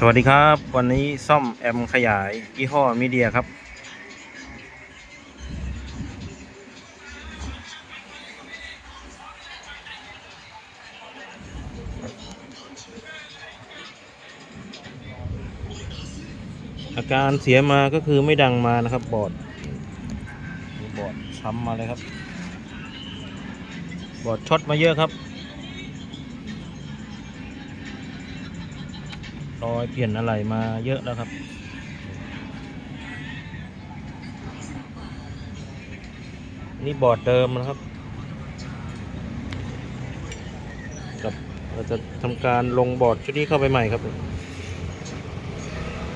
สวัสดีครับ วันนี้ซ่อมแอมขยายยี่ห้อมีเดียครับ อาการเสียมาก็คือไม่ดังมานะครับ บอดมีบอดช้ำมาเลยครับ บอดช็อตมาเยอะครับ รอยเปลี่ยนอะไรมาเยอะแล้วครับ นี่บอร์ดเดิมนะครับ กับเราจะทำการลงบอร์ดชุดนี้เข้าไปใหม่ครับ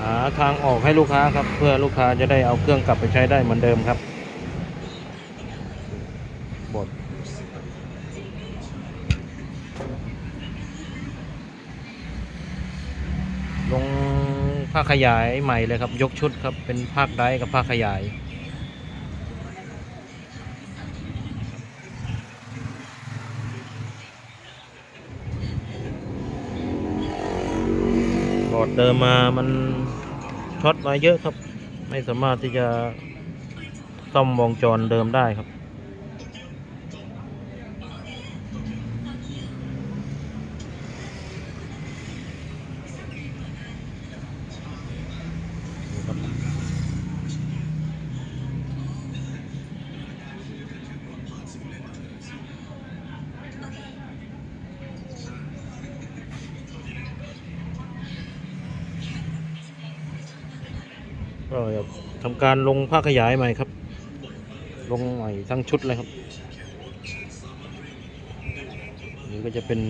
หาทางออกให้ลูกค้าครับ เพื่อลูกค้าจะได้เอาเครื่องกลับไปใช้ได้เหมือนเดิมครับบอร์ด ลง ภาคขยายใหม่เลยครับ ยกชุดครับ เป็นภาคได้กับภาคขยาย บอร์ดเดิมมามันช็อตมาเยอะครับ ไม่สามารถที่จะซ่อมวงจรเดิมได้ครับ ก็จะทำการลงผ้าขยายใหม่ครับ ลงใหม่ทั้งชุดเลยครับนี่ก็จะเป็น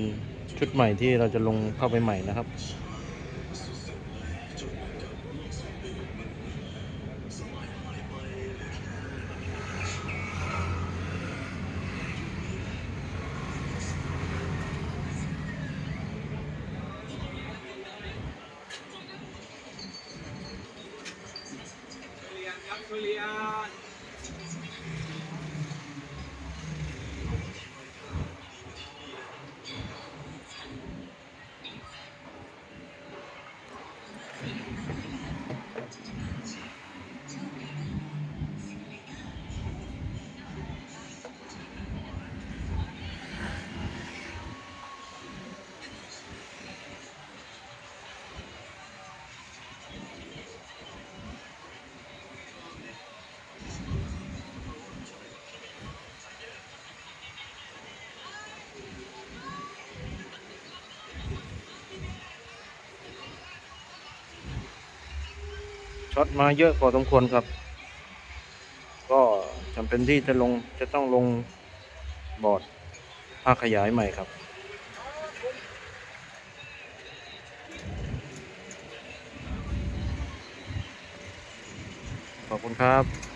ชุดใหม่ที่เราจะลงเข้าไปใหม่นะครับ 村里啊。 ช็อตมาเยอะพอสมควรครับ ก็จำเป็นที่จะลงจะต้องลงบอร์ดภาคขยายใหม่ครับ ขอบคุณครับ